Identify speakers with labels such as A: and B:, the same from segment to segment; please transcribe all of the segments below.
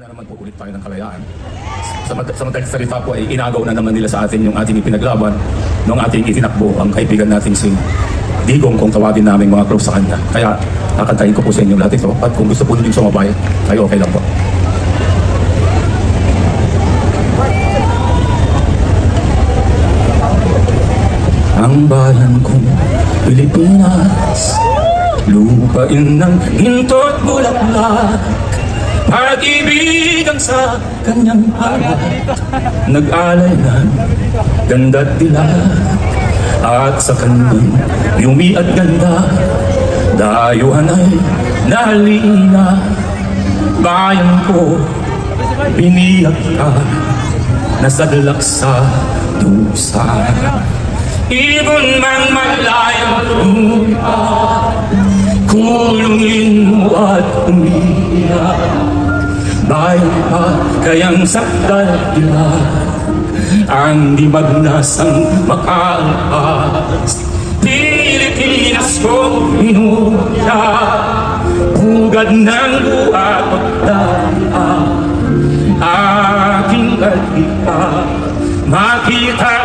A: na naman po ulit tayo ng kalayaan. Sa, mad- sa madaling salita po ay inagaw na naman nila sa atin yung ating ipinaglaban nung ating itinakbo ang kaibigan nating si Digong kung tawagin namin mga close sa kanya. Kaya kakantahin ko po sa inyo lahat ito at kung gusto po ninyo sumabay, ay okay lang po. Ang bayan kong Pilipinas Lupain ng ginto't bulaklak Pag-ibigan sa kanyang harap. Nag-alay ng ganda't dilag At sa kanyang yumi at ganda Dayuhan ay nalina Bayan ko, biniyak ka Nasadlak sa dusa. Ibon man malayang lupa Kulungin mo at umiyak Bayan pa kayang sakdal dilag Ang di magnasang makaalpas Pilipinas kong minusya Bugad ng buhat at daan Aking kalika Makita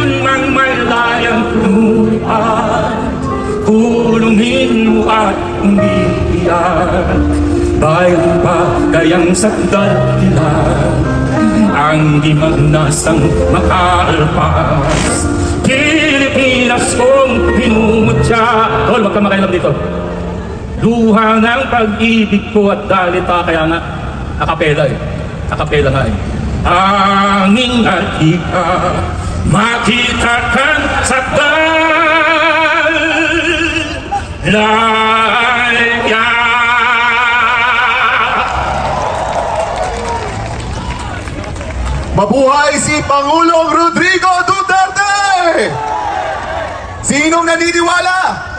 A: Ibon mang malayang lupa Kulungin mo at umiiyak. Bayan pa kayang sagdal nila. Ang di magnasang makalpas Pilipinas kong pinumutya. Tol, wag ka makailam dito. Luha ng pag-ibig ko at dalita kaya nga akapela eh. Akapela nga eh. Anging atika makita kang sakdal Laya
B: Mabuhay si Pangulong Rodrigo Duterte! Sinong naniniwala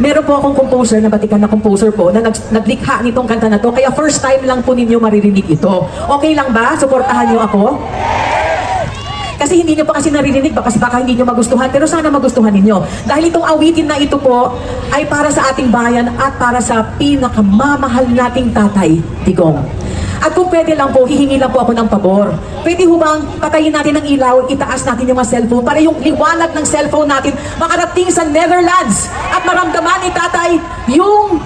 C: Meron po akong composer na batikan na composer po na nag, naglikha nitong kanta na to. Kaya first time lang po ninyo maririnig ito. Okay lang ba? Suportahan niyo ako? Kasi hindi niyo pa kasi naririnig baka, baka hindi niyo magustuhan. Pero sana magustuhan ninyo. Dahil itong awitin na ito po ay para sa ating bayan at para sa pinakamamahal nating tatay, Tigong. At kung pwede lang po, hihingi lang po ako ng pabor. Pwede ho bang patayin natin ang ilaw, itaas natin yung mga cellphone para yung liwanag ng cellphone natin makarating sa Netherlands at maramdaman ni tatay yung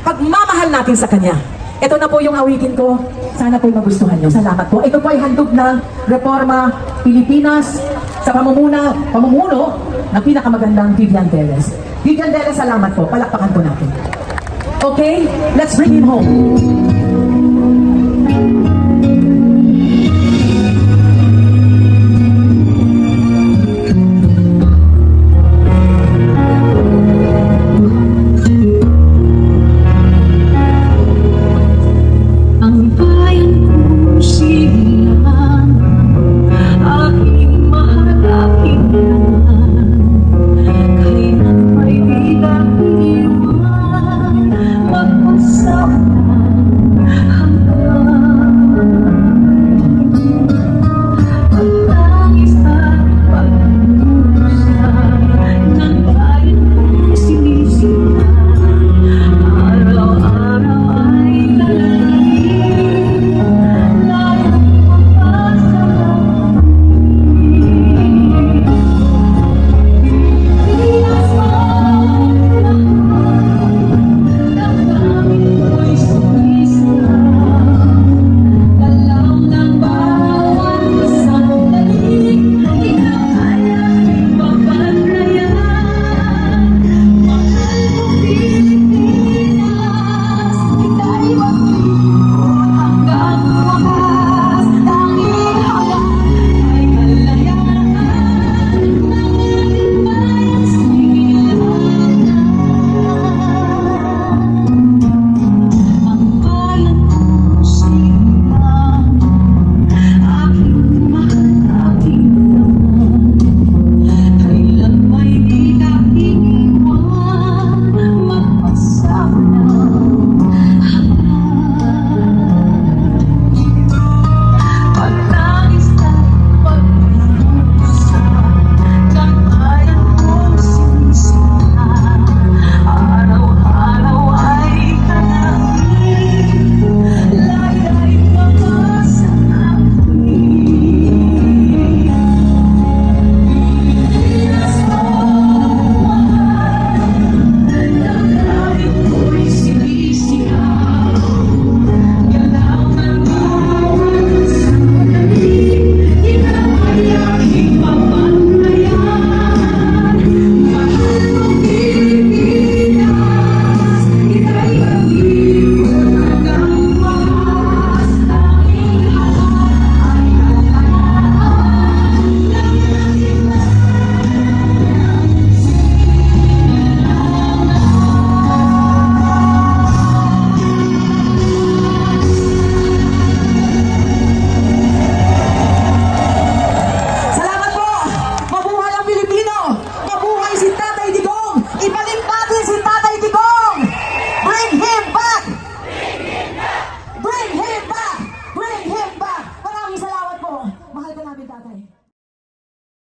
C: pagmamahal natin sa kanya. Ito na po yung awitin ko. Sana po magustuhan nyo. Salamat po. Ito po ay handog ng Reforma Pilipinas sa pamumuna, pamumuno ng pinakamagandang Vivian Teles. Vivian Teles, salamat po. Palakpakan po natin. Okay? Let's bring him home.